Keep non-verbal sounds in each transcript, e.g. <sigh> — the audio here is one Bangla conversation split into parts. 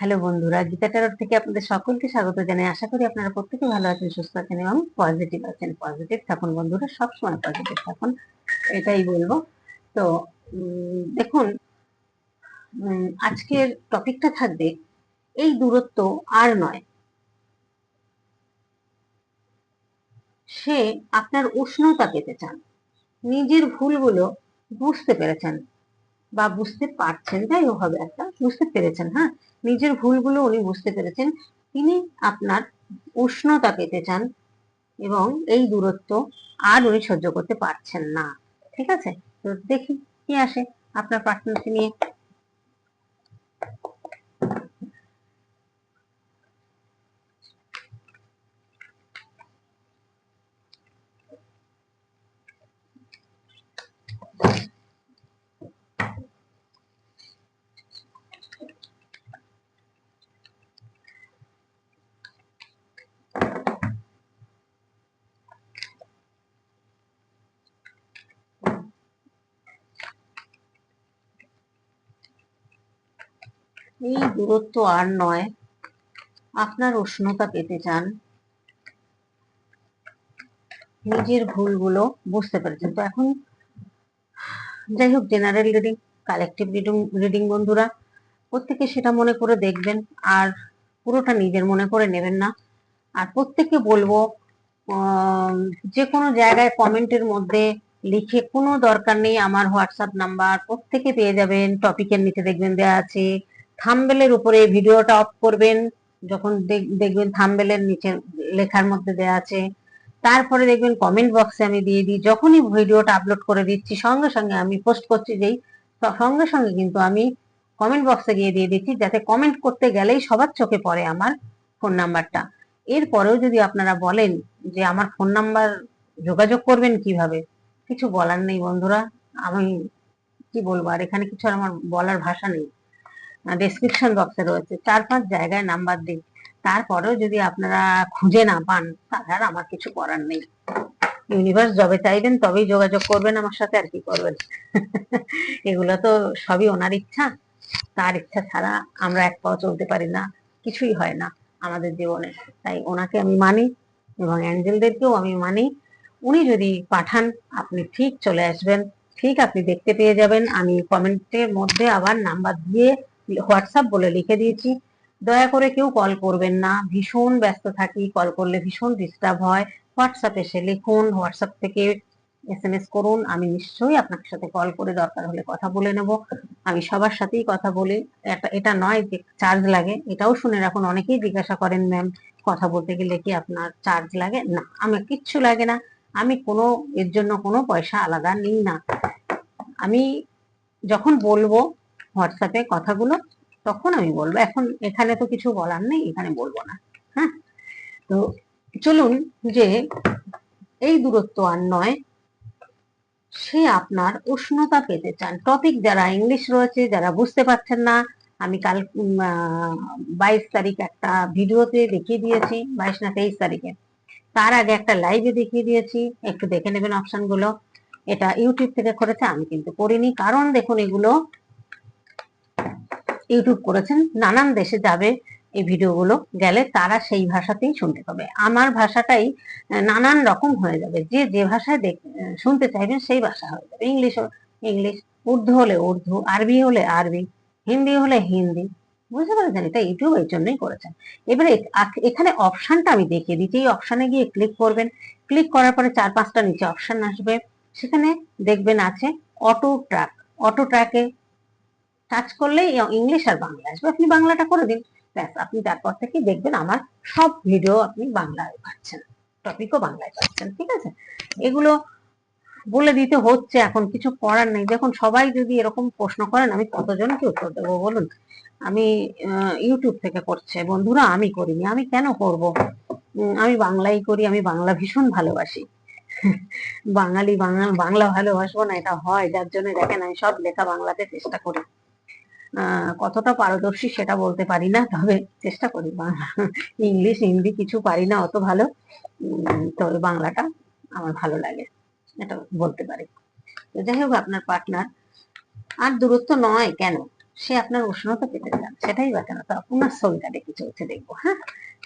হ্যালো বন্ধুরা, গীতা টারট থেকে আপনাদের সকলকে স্বাগত জানাই। আশা করি আপনারা প্রত্যেকে ভালো আছেন, সুস্থ আছেন এবং পজিটিভ আছেন। পজিটিভ থাকুন বন্ধুরা, সবসময় পজিটিভ থাকুন, এটাই বলব। তো দেখুন আজকের টপিকটা থাকবে, এই দূরত্ব আর নয়। সে আপনার উষ্ণতা পেতে চান। নিজের ভুলগুলো বুঝতে পেরেছেন। বা বুঝতে পারছেন, যাই হোক হবে একটা, বুঝতে পেরেছেন হ্যাঁ? নিজের ভুলগুলো উনি বুঝতে পেরেছেন। তিনি আপনার উষ্ণতা পেতে চান এবং এই দূরত্ব আর উনি সহ্য করতে পারছেন না। ঠিক আছে? তো দেখি কি আসে আপনার পার্টনারকে নিয়ে এই দূরত্ব আর নয়। আপনার উষ্ণতা পেতে চান। নিজের ভুলগুলো বুঝতে পেরেছেন। তো এখন যাই হোক general reading collective reading reading বন্ধুরা, প্রত্যেকে সেটা মনে করে দেখবেন আর পুরোটা নিজের মনে করে নেবেন না। আর প্রত্যেককে বলব যে কোনো জায়গায় কমেন্টের মধ্যে লিখে কোনো দরকার নেই। আমার হোয়াটসঅ্যাপ নাম্বার প্রত্যেকে পেয়ে যাবেন। টপিকের নিচে দেখবেন দেওয়া আছে। থাম্বেলের উপরে ভিডিওটা অফ করবেন, যখন দেখ- দেখবেন থাম্বেলের নিচে লেখার মধ্যে দেওয়া আছে। তারপরে দেখবেন কমেন্ট বক্সে আমি দিয়ে দিই, যখনই ভিডিওটা আপলোড করে দিচ্ছি, সঙ্গে সঙ্গে আমি পোস্ট করছি যেই সঙ্গে সঙ্গে কিন্তু আমি কমেন্ট বক্সে গিয়ে দিয়ে দিচ্ছি, যাতে কমেন্ট করতে গেলেই সবার চোখে পড়ে আমার ফোন নাম্বারটা এরপরেও যদি আপনারা বলেন যে আমার ফোন নাম্বার যোগাযোগ করবেন কীভাবে, কিছু বলার নেই বন্ধুরা, আমি কি বলব, আর এখানে কিছু আমার বলার ভাষা নেই। ডেসক্রিপশন বক্সে রয়েছে। চার পাঁচ জায়গায় নাম্বার দিই তারপরেও যদি আপনারা খুঁজে না পান, তাহলে আর আমার কিছু করার নেই। ইউনিভার্স যবে চাইবেন, তবেই যোগাযোগ করবেন আমার সাথে, আর কি করবেন? <laughs> এগুলো তো সবই ওনার ইচ্ছা। তার ইচ্ছা ছাড়া আমরা এক পাও চলতে পারি না। কিছুই হয় না আমাদের জীবনে। তাই ওনাকে আমি মানি এবং অ্যাঞ্জেলদেরকেও আমি মানি। উনি যদি পাঠান, আপনি ঠিক চলে আসবেন। ঠিক আপনি দেখতে পেয়ে যাবেন। আমি কমেন্টের মধ্যে আবার নাম্বার দিয়ে হোয়াটসঅ্যাপ বলে লিখে দিয়েছি। দয়া করে কেউ কল করবেন না। ভীষণ ব্যস্ত থাকি, কল করলে ভীষণ ডিস্টার্ব হয়। হোয়াটসঅ্যাপ এসে লিখুন, হোয়াটসঅ্যাপ থেকে এস এম এস করুন। আমি নিশ্চয়ই আপনার সাথে কল করে দরকার হলে কথা বলে নেব। আমি সবার সাথেই কথা বলি। এটা এটা নয় যে চার্জ লাগে। এটাও শুনে রাখুন। অনেকেই জিজ্ঞাসা করেন ম্যাম কথা বলতে গেলে কি আপনার চার্জ লাগে? না, আমার কিচ্ছু লাগে না। আমি কোনো, এর জন্য কোনো পয়সা আলাদা নিই না। আমি যখন বলব হোয়াটসঅ্যাপে কথাগুলো, তখন আমি বলব। এখন এখানে তো কিছু বলার নেই, এখানে বলব না। হ্যাঁ? তো চলুন যে এই দূরত্ব আর নয়, সে আপনার উষ্ণতা পেতে চান। টপিক যারা ইংলিশ রয়েছে, যারা বুঝতে পারছেন না, আমি কাল বাইশ তারিখ একটা ভিডিওতে দেখিয়ে দিয়েছি, বাইশ না তেইশ তারিখে। তার আগে একটা লাইভে দেখিয়ে দিয়েছি, একটু দেখে নেবেন অপশনগুলো। এটা ইউটিউব থেকে করেছে, আমি কিন্তু করিনি। কারণ দেখুন, এগুলো ইউটিউব করেছেন, নানান দেশে যাবে এই ভিডিওগুলো, গেলে তারা সেই ভাষাতেই শুনতে পাবে। আমার ভাষাটাই নানান রকম হয়ে যাবে। যে যে ভাষায় দেখ- শুনতে চাইবেন সেই ভাষা হয়ে যাবে। ইংলিশ ইংলিশ, উর্দু হলে উর্দু, আরবি হলে আরবি, হিন্দি হলে হিন্দি, বুঝতে পারছেন? এটা ইউটিউব এই জন্যই করেছেন। এবারে এখানে অপশনটা আমি দেখিয়ে দিচ্ছি। এই অপশনে গিয়ে ক্লিক করবেন। ক্লিক করার পরে চার পাঁচটা নিচে অপশন আসবে। সেখানে দেখবেন আছে অটো ট্র্যাক। অটো ট্র্যাকে টাচ করলেই ইংলিশ আর বাংলা আসবে। আপনি বাংলাটা করে দিন। ব্যাস, আপনি তারপর থেকে দেখবেন আমার সব ভিডিও আপনি বাংলায় পাচ্ছেন। টপিকও বাংলায় পাচ্ছেন, ঠিক আছে? এগুলো বলে দিতে হচ্ছে, এখন কিছু করার নেই। দেখুন, সবাই যদি এরকম প্রশ্ন করেন, আমি কতজনকে উত্তর দেবো বলুন? আমি ইউটিউব থেকে করছে। বন্ধুরা, আমি করিনি। আমি কেন করব? আমি বাংলাই করি, আমি বাংলা ভীষণ ভালোবাসি। বাঙালি বাংলা বাংলা ভালোবাসবো না, এটা হয়। যার জন্য দেখেন, আমি সব লেখা বাংলাতে চেষ্টা করি। কতটা পারদর্শী সেটা বলতে পারি না, তবে চেষ্টা করি। ইংলিশ, হিন্দি কিছু পারি না অত ভালো। তবে বাংলাটা আমার ভালো লাগে, এটা বলতে পারি। তো যাই হোক, আপনার পার্টনার আর দূরত্ব নয় কেন? সে আপনার উষ্ণতা পেতে চান সেটাই বা কেন? তো আপনার সোল কার্ডে কি চলছে দেখব হ্যাঁ?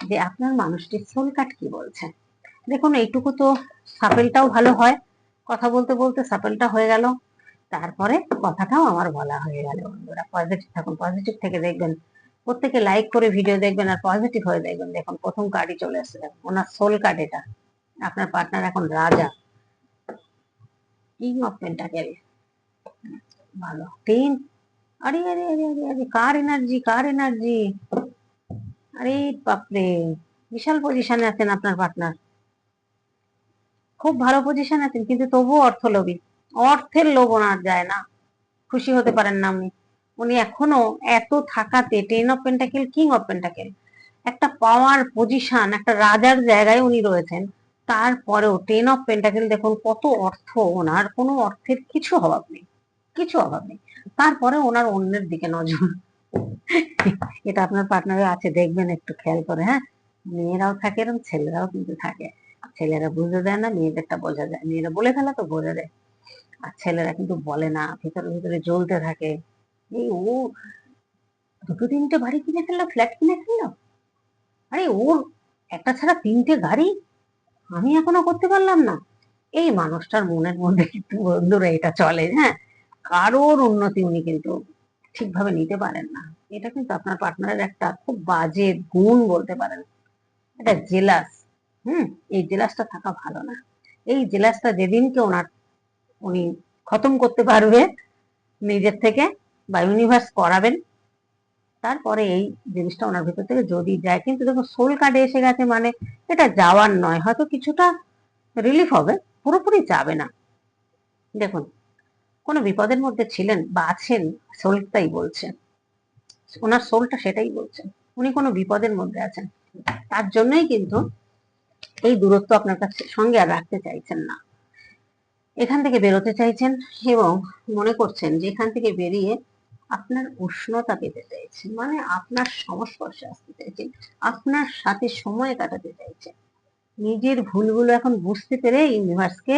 যে আপনার মানুষটির সোল কার্ড কি বলছে? দেখুন, এইটুকু তো সাপেলটাও ভালো হয়। কথা বলতে বলতে সাপেলটা হয়ে গেল। তারপরে কথাটাও আমার বলা হয়ে গেল বন্ধুরা। পজিটিভ থাকুন পজিটিভ থেকে দেখবেন। প্রত্যেকে লাইক করে ভিডিও দেখবেন আর পজিটিভ হয়ে দেখবেন। দেখুন প্রথম কার্ডই চলে এসেছে। দেখুন, ওনার সোল কার্ড এটা। আপনার পার্টনার এখন রাজা। কিং অফ পেন্টাকেল ভালো। তিন আরে আরে আরে আরে আরে কার এনার্জি কার এনার্জি আরে বাপরে। বিশাল পজিশনে আছেন আপনার পার্টনার খুব ভালো পজিশন আছেন কিন্তু তবুও অর্থলোভী। অর্থের লোভ ওনার যায় না। খুশি হতে পারেন না উনি। উনি এখনও এত থাকাতে ten of pentacle, king of pentacle, একটা পাওয়ার পজিশন, একটা রাজার জায়গায় উনি রয়েছেন। তারপরেও টেন অফ পেন্টাকেল দেখুন কত অর্থ ওনার, কোনো অর্থের কিছু অভাব নেই, কিছু অভাব নেই। তারপরে ওনার অন্যের দিকে নজর। এটা আপনার পার্টনারে আছে, দেখবেন একটু খেয়াল করে হ্যাঁ? মেয়েরাও থাকে এরকম ছেলেরাও কিন্তু থাকে। ছেলেরা বুঝে দেয় না, মেয়েদেরটা বোঝা যায়। মেয়েরা বলে ফেলা তো বোঝা যায়। আর ছেলেরা কিন্তু বলে না, ভিতরে ভিতরে জ্বলতে থাকে। এই ও দুটো তিনটে বাড়ি কিনে ফেলল, ফ্ল্যাট কিনে ফেলল? আরে ওর একটা ছাড়া তিনটে গাড়ি আমি এখনও করতে পারলাম না। এই মানুষটার মনের মধ্যে কিন্তু বন্ধুরা এটা চলে হ্যাঁ? কারোর উন্নতি উনি কিন্তু ঠিকভাবে নিতে পারেন না। এটা কিন্তু আপনার পার্টনারের একটা খুব বাজে গুণ বলতে পারেন। এটা জেলাস, হুম? এই জেলাসটা থাকা ভালো না। এই জেলাসটা যেদিনকে ওনার উনি খতম করতে পারবে নিজের থেকে বা ইউনিভার্স করাবেন। তারপরে এই জিনিসটা ওনার ভিতর থেকে যদি যায়। কিন্তু দেখুন সোল কার্ডে এসে গেছে মানে এটা যাওয়ার নয়, হয়তো কিছুটা রিলিফ হবে, পুরোপুরি যাবে না। দেখুন, কোনো বিপদের মধ্যে ছিলেন বা আছেন সোলটাই বলছে। ওনার সোলটা সেটাই বলছে। উনি কোনো বিপদের মধ্যে আছেন। তার জন্যই কিন্তু এই দূরত্ব আপনার কাছে সঙ্গে আর রাখতে চাইছেন না। এখান থেকে বেরোতে চাইছেন এবং মনে করছেন যে এখান থেকে বেরিয়ে আপনার উষ্ণতা পেতে চাইছেন মানে আপনার সংস্পর্শে আসতে চাইছেন, আপনার সাথে সময় কাটাতে চাইছেন। নিজের ভুলগুলো এখন বুঝতে পেরে ইউনিভার্সকে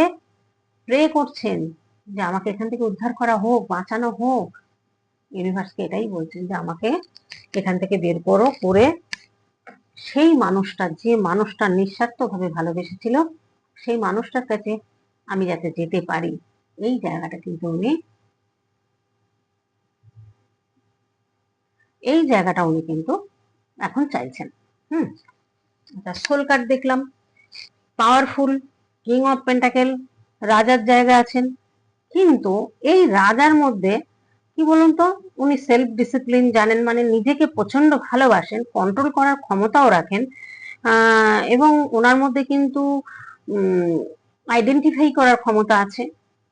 প্রে করছেন যে আমাকে এখান থেকে উদ্ধার করা হোক, বাঁচানো হোক। ইউনিভার্সকে এটাই বলছেন যে আমাকে এখান থেকে বের করো, করে সেই মানুষটা, যে মানুষটা নিঃস্বার্থভাবে ভালোবেসেছিল, সেই মানুষটার কাছে আমি যাতে যেতে পারি। এই জায়গাটা কিন্তু উনি এই জায়গাটা উনি কিন্তু এখন চাইছেন। হুম আচ্ছা সোল কার্ড দেখলাম। পাওয়ারফুল কিং অফ পেন্টাকেল রাজার জায়গা আছেন। কিন্তু এই রাজার মধ্যে কি বলুন তো, উনি সেলফ ডিসিপ্লিন জানেন মানে নিজেকে প্রচণ্ড ভালোবাসেন কন্ট্রোল করার ক্ষমতাও রাখেন। এবং ওনার মধ্যে কিন্তু আইডেন্টিফাই করার ক্ষমতা আছে,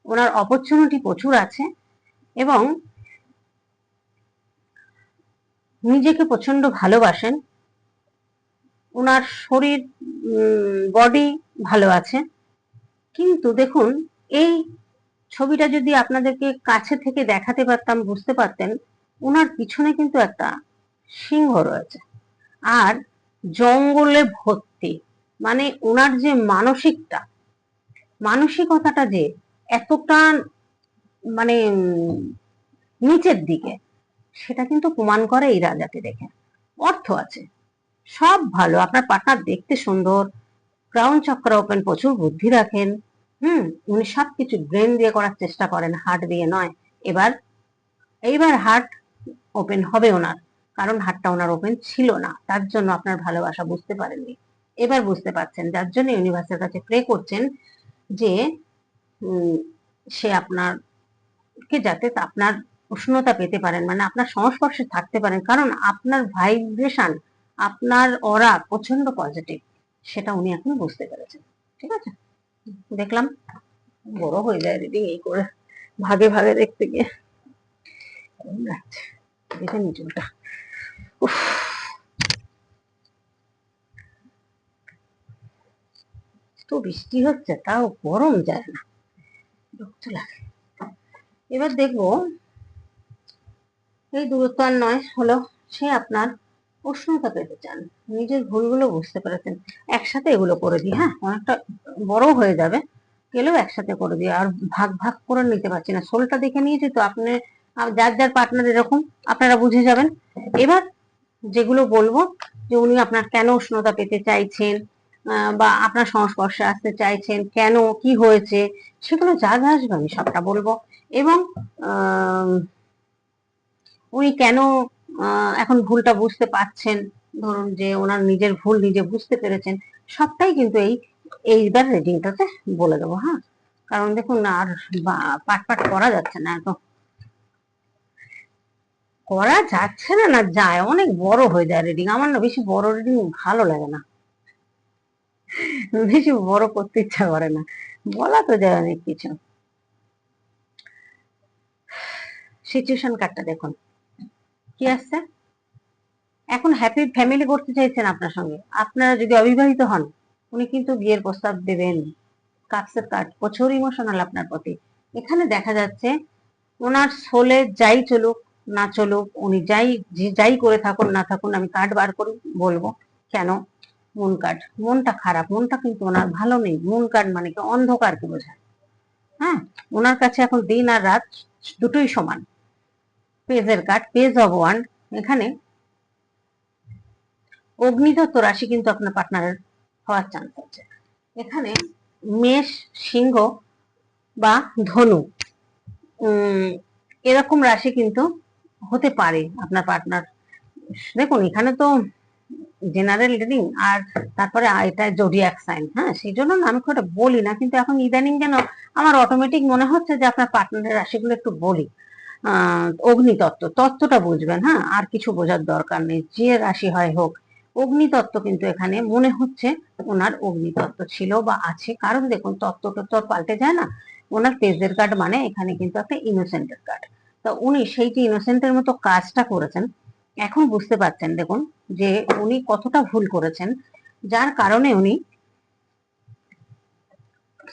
ওনার অপরচুনিটি প্রচুর আছে, এবং নিজেকে প্রচণ্ড ভালোবাসেন, ওনার শরীর বডি ভালো আছে, কিন্তু দেখুন, এই ছবিটা যদি আপনাদেরকে কাছে থেকে দেখাতে পারতাম, বুঝতে পারতেন, ওনার পিছনে কিন্তু একটা সিংহ রয়েছে, আর জঙ্গলে ভর্তি মানে ওনার যে মানসিকটা মানসিকতাটা যে এতটা মানে নিচের দিকে, সেটা কিন্তু প্রমাণ করে এই রাজাকে দেখে। অর্থ আছে। সব ভালো। আপনার পার্টনার দেখতে সুন্দর। ক্রাউন চক্র ওপেন প্রচুর বুদ্ধি রাখেন। হুম, উনি সবকিছু ব্রেন দিয়ে করার চেষ্টা করেন। হার্ট দিয়ে নয়। এবার, এইবার হার্ট ওপেন হবে ওনার। কারণ হার্টটা ওনার ওপেন ছিল না। তার জন্য আপনার ভালোবাসা বুঝতে পারেননি। এবার বুঝতে পারছেন। যার জন্য ইউনিভার্সের কাছে প্রে করছেন যে সে আপনার কে যাতে আপনার উষ্ণতা পেতে পারেন মানে আপনার সংস্পর্শে থাকতে পারেন। কারণ আপনার ভাইব্রেশন আপনার ওরা প্রচণ্ড পজিটিভ সেটা উনি এখন বুঝতে পেরেছেন। ঠিক আছে? দেখলাম, বড় হয়ে যায় রিডিং এই করে, ভাগে ভাগে দেখতে গিয়ে। দেখে নিচুলটা উফ। তো বৃষ্টি হচ্ছে, তাও গরম যায় না। বিরক্ত লাগে। এবার দেখব, এই দূরত্ব আর নয় হলো সে আপনার উষ্ণতা পেতে চান। নিজের ভুলগুলো বুঝতে পেরেছেন। একসাথে এগুলো করে দিই হ্যাঁ? অনেকটা বড় হয়ে যাবে। গেলেও একসাথে করে দিই, আর ভাগ ভাগ করে নিতে পারছি না। সোলটা দেখে নিয়েছি তো আপনি যার যার পার্টনার এরকম, আপনারা বুঝে যাবেন। এবার যেগুলো বলব, যে উনি আপনার কেন উষ্ণতা পেতে চাইছেন বা আপনার সংস্পর্শে আসতে চাইছেন, কেন, কি হয়েছে, সেগুলো যা যা আসবে, আমি সবটা বলব। এবং উনি কেন এখন ভুলটা বুঝতে পারছেন? ধরুন যে ওনার নিজের ভুল নিজে বুঝতে পেরেছেন, সবটাই কিন্তু এই, এইবার রিডিংটাতে বলে দেবো হ্যাঁ? কারণ দেখুন আর পাট পাট করা যাচ্ছে না এত। করা যাচ্ছে না না যায়, অনেক বড় হয়ে যায় রিডিং আমার না বেশি বড় রিডিং ভালো লাগে না। বেশি বড় করতে ইচ্ছা করে না। বলা তো যায় অনেক কিছু। সিচুয়েশন কার্ডটা দেখুন। কি আসছে? এখন হ্যাপি ফ্যামিলি করতে চাইছেন আপনার সঙ্গে। আপনারা যদি অবিবাহিত হন, উনি কিন্তু বিয়ের প্রস্তাব দেবেন। কাপসের কার্ড প্রচুর ইমোশনাল আপনার প্রতি। এখানে দেখা যাচ্ছে, ওনার সোলে যাই চলুক, না চলুক, উনি যাই যাই করে থাকুন, না থাকুন, আমি কার্ড বার করি বলব। কেন? মন কার্ড মনটা খারাপ, মনটা কিন্তু ওনার ভালো নেই। মন কার্ড মানে কি? অন্ধকারকে বোঝায়। হ্যাঁ? ওনার কাছে এখন দিন আর রাত দুটোই সমান। পেজের কার্ড পেজ অফ ওয়ান, এখানে অগ্নিদত্ত রাশি কিন্তু আপনার পার্টনারের হওয়ার চান্স আছে। এখানে মেষ, সিংহ বা ধনু এরকম রাশি কিন্তু হতে পারে আপনার পার্টনার। দেখুন, এখানে তো জেনারেল রিডিং আর তারপরে এটা জোডিয়াক সাইন হ্যাঁ? সেই জন্য আমি খুব বলি না, কিন্তু এখন ইদানিং যেন আমার অটোমেটিক মনে হচ্ছে যে আপনার পার্টনারের রাশিগুলো একটু বলি। অগ্নিতত্ত্ব, তত্ত্বটা বুঝবেন হ্যাঁ? আর কিছু বোঝার দরকার নেই, যে রাশি হয় হোক, অগ্নিতত্ত্ব কিন্তু এখানে মনে হচ্ছে ওনার অগ্নিতত্ত্ব ছিল বা আছে। কারণ দেখুন, তত্ত্বটা তো আর পাল্টে যায় না। ওনার পেজের কার্ড মানে এখানে কিন্তু একটা ইনোসেন্টের কার্ড তা উনি সেইটি ইনোসেন্টের মতো কাজটা করেছেন এখন বুঝতে পারছেন দেখুন যে উনি কতটা ভুল করেছেন। যার কারণে উনি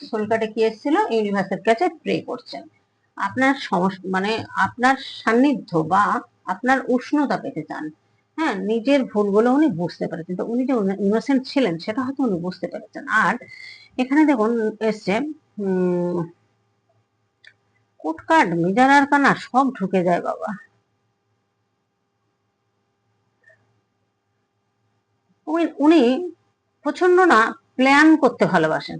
সোল কার্ডে কি এসেছিল? ইউনিভার্সের কাছে প্রে করছেন। আপনার মানে আপনার সান্নিধ্য বা আপনার উষ্ণতা পেতে চান। হ্যাঁ নিজের ভুলগুলো উনি বুঝতে পেরেছেন। তো উনি যে ইনোসেন্ট ছিলেন, সেটা হয়তো উনি বুঝতে পেরেছেন। আর এখানে দেখুন এসছে, উম কোট কার্ড মেজার আর কানা, সব ঢুকে যায় বাবা। উনি প্রচণ্ড না প্ল্যান করতে ভালোবাসেন।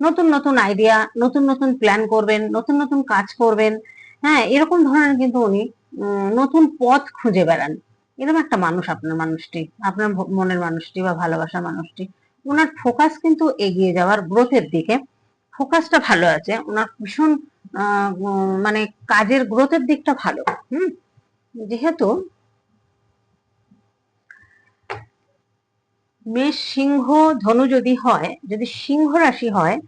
নতুন নতুন আইডিয়া নতুন নতুন প্ল্যান করবেন, নতুন নতুন কাজ করবেন। হ্যাঁ এরকম ধরনের কিন্তু উনি নতুন পথ খুঁজে বেড়ান। এরকম একটা মানুষ আপনার মানুষটি, আপনার মনের মানুষটি বা ভালোবাসার মানুষটি। ওনার ফোকাস কিন্তু এগিয়ে যাওয়ার গ্রোথের দিকে। ফোকাসটা ভালো আছে। ওনার ভীষণ মানে কাজের গ্রোথের দিকটা ভালো। হুম? যেহেতু মেষ সিংহ ধনু যদি হয়, যদি সিংহ রাশি হয়,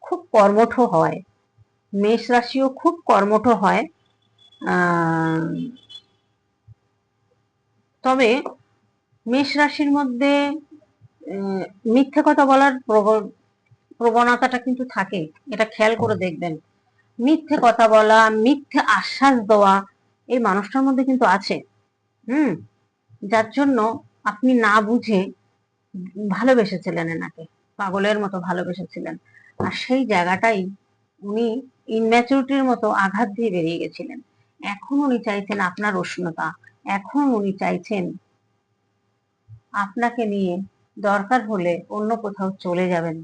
খুব কর্মঠ হয়। মেষ রাশিও খুব কর্মঠ হয়। তবে মেষ রাশির মধ্যে মিথ্যে কথা বলার প্রব- প্রবণতাটা কিন্তু থাকে। এটা খেয়াল করে দেখবেন। মিথ্যে কথা বলা, মিথ্যে আশ্বাস দেওয়া, এই মানুষটার মধ্যে কিন্তু আছে। হুম? যার জন্য আপনি না বুঝে ভালোবেসেছিলেন এনাকে, পাগলের মতো ভালোবেসেছিলেন। আর সেই জায়গাটাই উনি ইনম্যাচুরিটির মতো আঘাত দিয়ে বেরিয়ে গেছিলেন। এখন উনি চাইছেন আপনার উষ্ণতা, এখন উনি চাইছেন আপনাকে নিয়ে দরকার হলে অন্য কোথাও চলে যাবেন,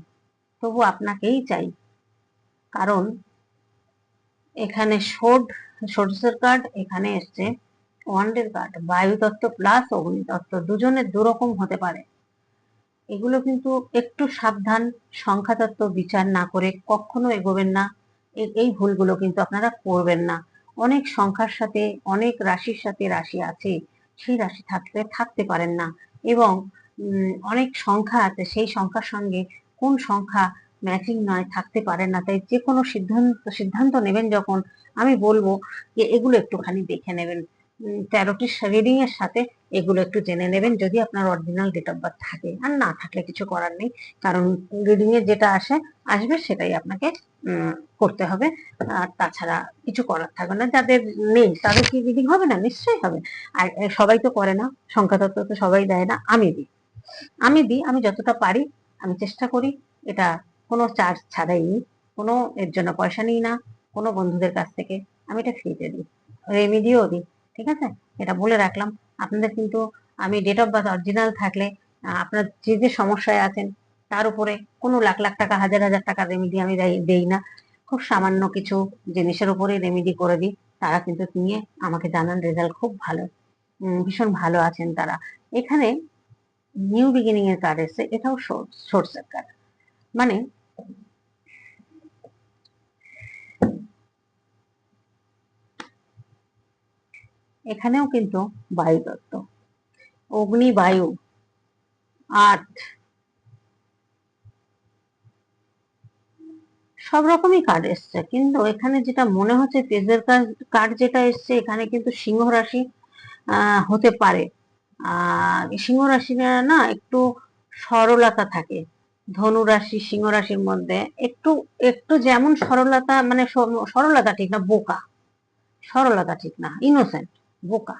তবু আপনাকেই চাই। কারণ এখানে শোড সোর্সের কার্ড, এখানে এসছে ওয়ান্ডের কার্ড, বায়ুতত্ত্ব প্লাস অগ্নিতত্ত্ব, দুজনের দুরকম হতে পারে। এগুলো কিন্তু একটু সাবধান সংখ্যাতত্ত্ব বিচার না করে কখনো এগোবেন না। এই ভুলগুলো কিন্তু আপনারা করবেন না। অনেক সংখ্যার সাথে, অনেক রাশির সাথে রাশি আছে, সেই রাশি থাকতে থাকতে পারেন না। এবং অনেক সংখ্যা আছে, সেই সংখ্যার সঙ্গে কোন সংখ্যা ম্যাচিং নয়, থাকতে পারেন না। তাই যে কোনো সিদ্ধান্ত সিদ্ধান্ত নেবেন যখন, আমি বলব যে এগুলো একটুখানি দেখে নেবেন। তেরোটি রিডিং এর সাথে এগুলো একটু জেনে নেবেন যদি আপনার অরিজিনাল ডেট অফ বার্থ থাকে। আর না থাকলে কিছু করার নেই, কারণ রিডিং এ যেটা আসে, আসবে সেটাই আপনাকে করতে হবে। আর তাছাড়া কিছু করার থাকবে না। যাদের নেই, তাদের কি রিডিং হবে না? নিশ্চয়ই হবে। আর সবাই তো করে না। সংখ্যাতত্ত্ব তো সবাই দেয় না। আমি দিই। আমি দিই, আমি যতটা পারি, আমি চেষ্টা করি। এটা কোনো চার্জ ছাড়াই কোনো এর জন্য পয়সা নিই না। কোনো বন্ধুদের কাছ থেকে। আমি এটা ফ্রিতে দিই। রেমিডিও দিই। ঠিক আছে? এটা বলে রাখলাম। আপনাদের কিন্তু আমি ডেট অফ বার্থ অরিজিনাল থাকলে আপনার যে যে সমস্যায় আছেন, তার উপরে কোনো লাখ লাখ টাকা, হাজার হাজার টাকার রেমিডি আমি দেই না। খুব সামান্য কিছু জিনিসের উপরে রেমিডি করে দিই, তারা কিন্তু নিয়ে আমাকে জানান রেজাল্ট খুব ভালো। ভীষণ ভালো আছেন তারা। এখানে নিউ বিগিনিং এর কার্ড এসছে, এটাও সোর্সের কার্ড মানে এখানেও কিন্তু বায়ু তত্ত্ব অগ্নি বায়ু আর্থ সব রকমই কার্ড এসছে, কিন্তু এখানে যেটা মনে হচ্ছে তেজের কার্ড যেটা এসছে, এখানে কিন্তু সিংহ রাশি হতে পারে। আর সিংহ রাশিরা না একটু সরলতা থাকে। ধনু রাশি, সিংহ রাশির মধ্যে একটু একটু যেমন সরলতা মানে সরলতা ঠিক না, বোকা। সরলতা ঠিক না ইনোসেন্ট বোকা।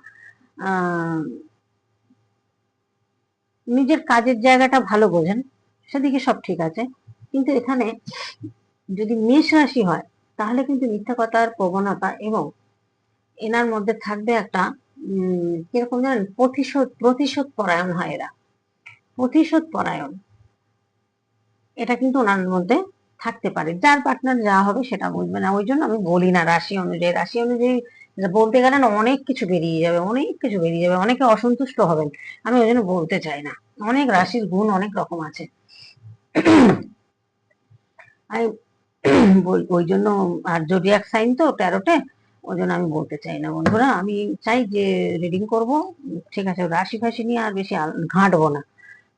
নিজের কাজের জায়গাটা ভালো বোঝেন, সেদিকে সব ঠিক আছে। কিন্তু এখানে যদি মেষ রাশি হয়, তাহলে কিন্তু মিথ্যা কথার প্রবণতা এবং এনার মধ্যে থাকবে একটা কীরকম জানেন? প্রতিশোধ প্রতিশোধ পরায়ণ হয় এরা। প্রতিশোধ পরায়ণ। এটা কিন্তু ওনার মধ্যে থাকতে পারে। যার পার্টনার যা হবে সেটা বুঝবে না। ওই জন্য আমি বলি না রাশি অনুযায়ী। রাশি অনুযায়ী বলতে গেলে না অনেক কিছু বেরিয়ে যাবে, অনেক কিছু বেরিয়ে যাবে, অনেকে অসন্তুষ্ট হবেন। আমি ওই জন্য বলতে চাই না। অনেক রাশির গুণ অনেক রকম আছে। আমি ওই জন্য আর জোডিয়াক সাইন তো ট্যারোটে ওই জন্য আমি বলতে চাই না বন্ধুরা। আমি চাই যে রিডিং করব, ঠিক আছে, রাশি ফাশি নিয়ে আর বেশি ঘাঁটবো না।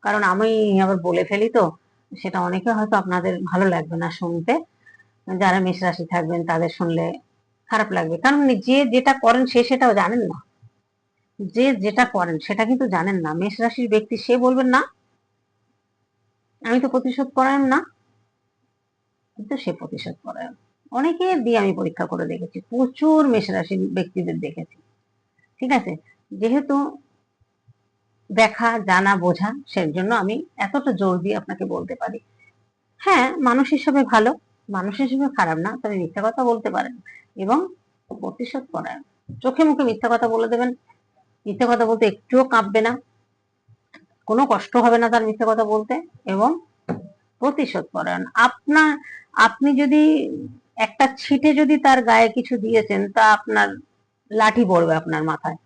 কারণ আমি আবার বলে ফেলি তো, সেটা অনেকে হয়তো আপনাদের ভালো লাগবে না শুনতে। যারা মেষ রাশি থাকবেন তাদের শুনলে খারাপ লাগবে। কারণ যে যেটা করেন সে সেটাও জানেন না। যে যেটা করেন সেটা কিন্তু জানেন না। মেষ রাশির ব্যক্তি সে বলবেন না, আমি তো প্রতিশোধ পরায়ণ না। কিন্তু সে প্রতিশোধ পরায়ণ অনেকের দিয়ে আমি পরীক্ষা করে দেখেছি। প্রচুর মেষ রাশির ব্যক্তিদের দেখেছি। ঠিক আছে? যেহেতু দেখা, জানা, বোঝা সেই জন্য আমি এতটা জোর দিয়ে আপনাকে বলতে পারি। হ্যাঁ মানুষ হিসেবে ভালো। মানুষ হিসেবে খারাপ না তবে মিথ্যা কথা বলতে পারেন এবং প্রতিশোধ পরায়ণ চোখে মুখে মিথ্যা কথা বলে দেবেন, মিথ্যা কথা বলতে একটুও কাঁপবে না, কোনো কষ্ট হবে না তার মিথ্যা কথা বলতে এবং প্রতিশোধ পরায়ণ আপনার আপনি যদি একটা ছিটে যদি তার গায়ে কিছু দিয়েছেন, তা আপনার লাঠি পড়বে আপনার মাথায়।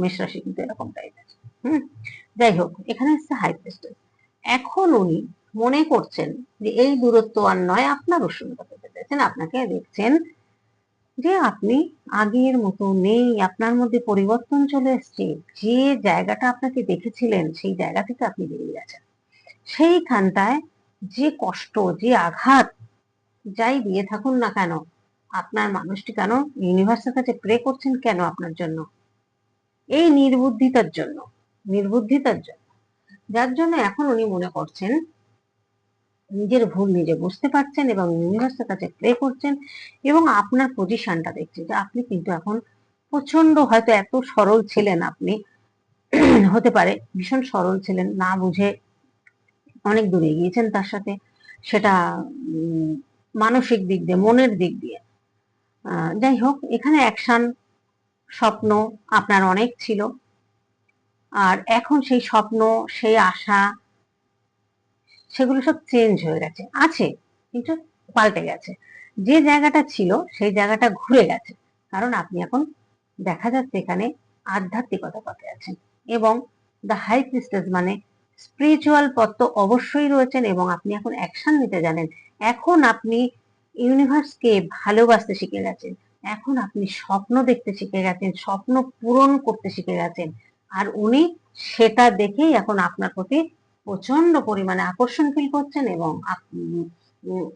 মেষরাশি কিন্তু এরকম টাইপের হুম, যাই হোক, এখানে হচ্ছে হাই প্রেস্টেস এখন উনি মনে করছেন যে এই দূরত্ব আর নয়, আপনার উষ্ণতা পেতে চাইছেন আপনাকে দেখছেন যে আপনি আগের মতো নেই, আপনার মধ্যে পরিবর্তন চলে এসছে। যে জায়গাটা আপনাকে দেখেছিলেন, সেই জায়গা থেকে আপনি বেরিয়ে গেছেন। সেইখানটায় যে কষ্ট, যে আঘাত, যাই দিয়ে থাকুন না কেন, আপনার মানুষটি কেন ইউনিভার্সের কাছে প্রে করছেন কেন আপনার জন্য? এই নির্বুদ্ধিতার জন্য নির্বুদ্ধিতার জন্য। যার জন্য এখন উনি মনে করছেন নিজের ভুল নিজে বুঝতে পারছেন এবং ইউনিভার্সের কাছে প্রে করছেন এবং আপনার পজিশনটা দেখছেন যে আপনি কিন্তু এখন প্রচণ্ড হয়তো এত সরল ছিলেন আপনি, হতে পারে ভীষণ সরল ছিলেন, না বুঝে অনেক দূরে গিয়েছেন তার সাথে, সেটা মানসিক দিক দিয়ে, মনের দিক দিয়ে। যাই হোক, এখানে অ্যাকশন স্বপ্ন আপনার অনেক ছিল। আর এখন সেই স্বপ্ন, সেই আশা সেগুলো সব চেঞ্জ হয়ে গেছে। আছে, কিন্তু পাল্টে গেছে। যে জায়গাটা ছিল, সেই জায়গাটা ঘুরে গেছে। কারণ আপনি এখন দেখা যাচ্ছে এখানে আধ্যাত্মিকতা পথে আছেন এবং দ্য হাই প্রিস্টেস মানে স্পিরিচুয়াল পথ তো অবশ্যই রয়েছেন এবং আপনি এখন অ্যাকশন নিতে জানেন। এখন আপনি ইউনিভার্সকে ভালোবাসতে শিখে গেছেন। এখন আপনি স্বপ্ন দেখতে শিখে গেছেন, স্বপ্ন পূরণ করতে শিখে গেছেন। আর উনি সেটা দেখেই এখন আপনার প্রতি প্রচণ্ড পরিমাণে আকর্ষণ ফিল করছেন এবং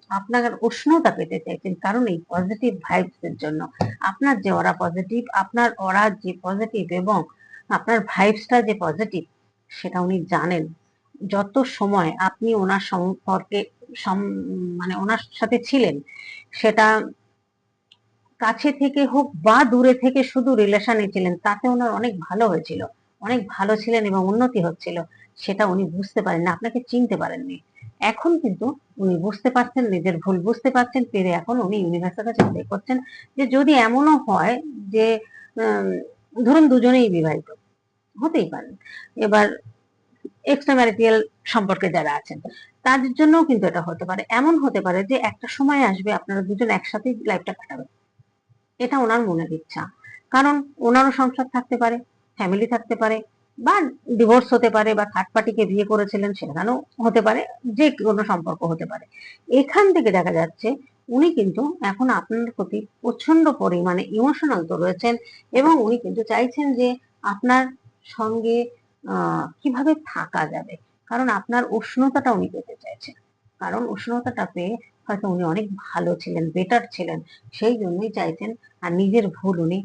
আপনার উষ্ণতা পেতে চাইছেন। কারণ এই পজিটিভ ভাইবস এর জন্য আপনার যে ওরা পজিটিভ আপনার ওরা যে পজিটিভ এবং আপনার ভাইবসটা যে পজিটিভ সেটা উনি জানেন। যত সময় আপনি ওনার সম্পর্কে সম- মানে ওনার সাথে ছিলেন, সেটা কাছে থেকে হোক বা দূরে থেকে শুধু রিলেশনে ছিলেন, তাতে ওনার অনেক ভালো হয়েছিল। অনেক ভালো ছিলেন এবং উন্নতি হচ্ছিল। সেটা উনি বুঝতে পারেন না আপনাকে চিনতে পারেননি। এখন কিন্তু উনি বুঝতে পারছেন, নিজের ভুল বুঝতে পারছেন, পেরে এখন উনি ইউনিভার্সের কাছে করছেন। যে যদি এমনও হয় যে ধরুন দুজনেই বিবাহিত, হতেই পারেন এবার এক্সট্রা ম্যারিটিয়াল সম্পর্কে যারা আছেন, তাদের জন্যও কিন্তু এটা হতে পারে। এমন হতে পারে যে একটা সময় আসবে আপনারা দুজন একসাথেই লাইফটা কাটাবেন। এটা ওনার মনের ইচ্ছা। কারণ ওনারও সংসার থাকতে পারে ফ্যামিলি থাকতে পারে বা ডিভোর্স হতে পারে বা থার্ড পার্টিকে বিয়ে করেছিলেন সেখানেও হতে পারে, যে কোনো সম্পর্ক হতে পারে। এখান থেকে দেখা যাচ্ছে উনি কিন্তু এখন আপনার প্রতি প্রচণ্ড পরিমাণে ইমোশনাল তো রয়েছেন এবং উনি কিন্তু চাইছেন যে আপনার সঙ্গে কীভাবে থাকা যাবে। কারণ আপনার উষ্ণতাটা উনি পেতে চাইছেন। কারণ উষ্ণতাটা পেয়ে হয়তো উনি অনেক ভালো ছিলেন বেটার ছিলেন। সেই জন্যই চাইছেন আর নিজের ভুল উনি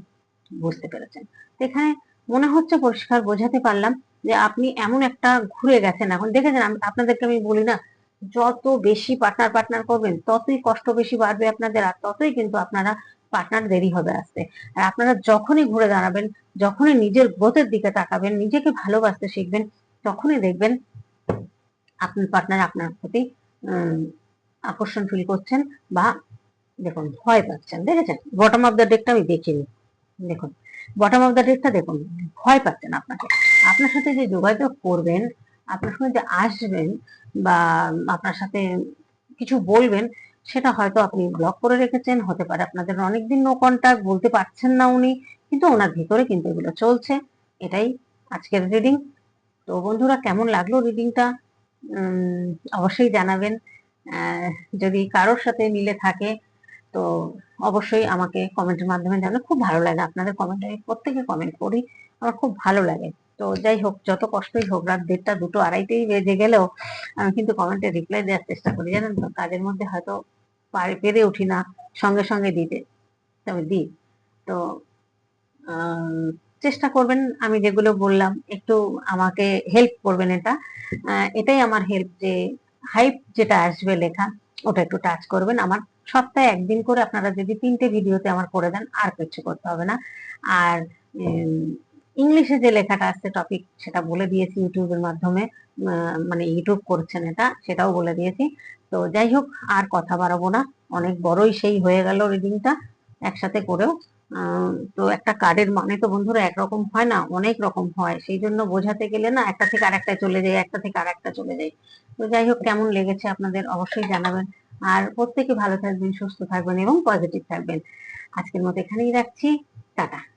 বুঝতে পেরেছেন। এখানে মনে হচ্ছে পরিষ্কার বোঝাতে পারলাম যে আপনি এমন একটা ঘুরে গেছেন। এখন দেখেছেন আপনাদেরকে আমি বলি না, যত বেশি পার্টনার পার্টনার করবেন, ততই কষ্ট বেশি বাড়বে আপনাদের আর ততই কিন্তু আপনারা পার্টনার দেরি হবে আসতে। আর আপনারা যখনই ঘুরে দাঁড়াবেন, যখনই নিজের গ্রোথের দিকে তাকাবেন, নিজেকে ভালোবাসতে শিখবেন, তখনই দেখবেন আপনার পার্টনার আপনার প্রতি আকর্ষণ ফিল করছেন বা দেখুন, ভয় পাচ্ছেন। দেখেছেন? বটম অফ দ্য ডেকটা আমি দেখিনি। দেখুন বটম অফ দ্য ডেকটা দেখুন, ভয় পাচ্ছেন আপনাকে। আপনার সাথে যে যোগাযোগ করবেন, আপনার সঙ্গে যে আসবেন বা আপনার সাথে কিছু বলবেন, সেটা হয়তো আপনি ব্লক করে রেখেছেন, হতে পারে আপনাদের অনেকদিন নো কন্ট্যাক্ট বলতে পারছেন না উনি, কিন্তু ওনার ভিতরে কিন্তু এগুলো চলছে। এটাই আজকের রিডিং তো বন্ধুরা, কেমন লাগল রিডিংটা অবশ্যই জানাবেন। যদি কারোর সাথে মিলে থাকে তো অবশ্যই আমাকে কমেন্টের মাধ্যমে জানাবেন। খুব ভালো লাগে আপনাদের কমেন্ট আমি প্রত্যেকে কমেন্ট করি। আমার খুব ভালো লাগে। তো যাই হোক, যত কষ্টই হোক, রাত দেড়টা, দুটো, আড়াইটেই বেজে গেলেও আমি কিন্তু কমেন্টে রিপ্লাই দেওয়ার চেষ্টা করি, জানেন তো? কাজের মধ্যে হয়তো পেরে উঠি না, সঙ্গে সঙ্গে দিতে, তবে দিই। তো চেষ্টা করবেন, আমি যেগুলো বললাম, একটু আমাকে হেল্প করবেন এটা। এটাই আমার হেল্প যে হাইপ যেটা আসবে লেখা, ওটা একটু টাচ করবেন। আমার সপ্তাহে একদিন করে আপনারা যদি তিনটে ভিডিওতে আমার করে দেন, আর কিছু করতে হবে না। আর ইংলিশে যে লেখাটা আসছে টপিক সেটা বলে দিয়েছি ইউটিউবের মাধ্যমে মানে ইউটিউব করছেন এটা, সেটাও বলে দিয়েছি। তো যাই হোক, আর কথা বাড়াবো না। অনেক বড়ই সেই হয়ে গেল রিডিংটা একসাথে করেও। তো একটা কার্ডের মানে তো বন্ধুরা একরকম হয় না, অনেক রকম হয়। সেই জন্য বোঝাতে গেলে না একটা থেকে আরেকটা চলে যায়, একটা থেকে আরেকটা চলে যায়। তো যাই হোক, কেমন লেগেছে আপনাদের অবশ্যই জানাবেন। আর প্রত্যেকে ভালো থাকবেন সুস্থ থাকবেন এবং পজিটিভ থাকবেন। আজকের মতো এখানেই রাখছি। টাটা।